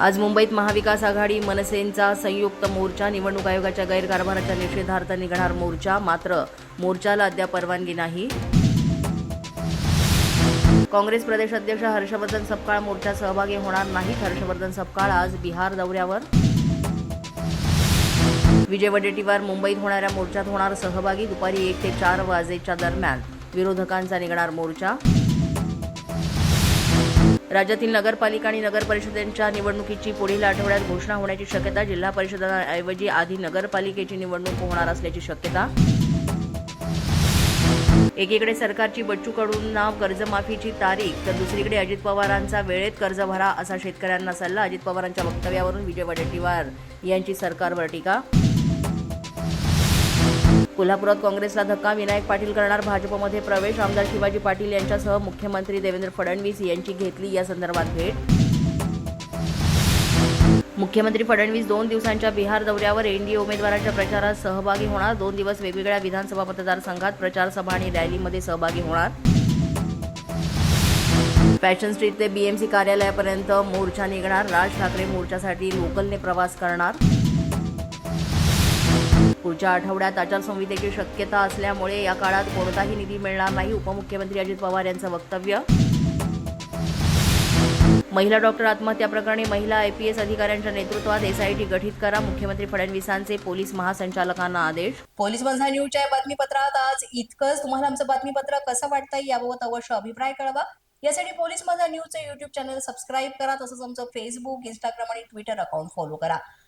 आज मुंबईत महाविकास आघाडी मनसेंचा संयुक्त मोर्चा निवडणूक आयोगाच्या गैरकारभाराच्या निषेधार्थ निघणार मोर्चा. मात्र मोर्चाला अद्याप परवानगी नाही. काँग्रेस प्रदेश अध्यक्ष हर्षवर्धन सपकाळ मोर्चात सहभागी होणार नाहीत. हर्षवर्धन सपकाळ आज बिहार दौऱ्यावर. विजय वडेट्टीवार मुंबईत होणाऱ्या मोर्चात होणार सहभागी. दुपारी एक ते चार वाजेच्या दरम्यान विरोधकांचा निघणार मोर्चा. राज्यातील नगरपालिका आणि नगर परिषदेच्या निवडणुकीची पुढील आठवड्यात घोषणा होण्याची शक्यता जिल्हा परिषदांऐवजी आधी नगरपालिकेची निवडणूक होणार असल्याची शक्यता. एकीकडे सरकारची बच्चू कडूंना कर्जमाफीची तारीख तर दुसरीकडे अजित पवारांचा वेळेत कर्ज भरा असा शेतकऱ्यांना सल्ला अजित पवारांच्या वक्तव्यावरून विजय वडेट्टीवार यांची सरकारवर टीका. कोल्हापुरात काँग्रेसला धक्का विनायक पाटील करणार भाजपमध्ये प्रवेश आमदार शिवाजी पाटील यांच्यासह मुख्यमंत्री देवेंद्र फडणवीस यांची घेतली या संदर्भात भेट. मुख्यमंत्री फडणवीस दोन दिवसांच्या बिहार दौऱ्यावर एनडीए उमेदवारांच्या प्रचारात सहभागी होणार. दोन दिवस वेगवेगळ्या विधानसभा मतदारसंघात प्रचारसभा आणि रॅलीमध्ये सहभागी होणार. फॅशन स्ट्रीट ते बीएमसी कार्यालयापर्यंत मोर्चा निघणार. राज ठाकरे मोर्चासाठी लोकलने प्रवास करणार. पुढच्या आठवड्यात आचारसंहितेची शक्यता असल्यामुळे या काळात कोणताही निधी मिळणार नाही उपमुख्यमंत्री अजित पवार यांचं वक्तव्य. महिला डॉक्टर आत्महत्या प्रकरणी महिला आयपीएस अधिकाऱ्यांच्या नेतृत्वात एसआयटी गठीत करा मुख्यमंत्री फडणवीसांचे पोलीस महासंचालकांना आदेश. पोलीस बंधा न्यूजच्या बातमीपत्रात. आज इतकंच. तुम्हाला आमचं बातमीपत्र कसं वाटतंय याबाबत अवश्य अभिप्राय कळवा. यासाठी पोलीस माझा न्यूजचं युट्यूब चॅनल सबस्क्राईब करा तसंच आमचं फेसबुक इंस्टाग्राम आणि ट्विटर अकाउंट फॉलो करा.